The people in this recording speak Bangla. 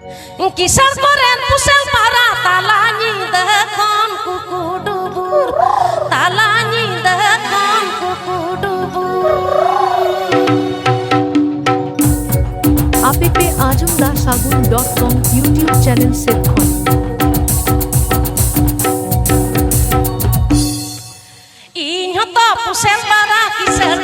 কিসের করেন পুষেল পারা তালানি দেখন কুকুডুবুর তালানি দেখন কুকুডুবুর আপেপে আজমদা সাগুন dot com YouTube channel save করুন ইহত পুষেল পারা কিসের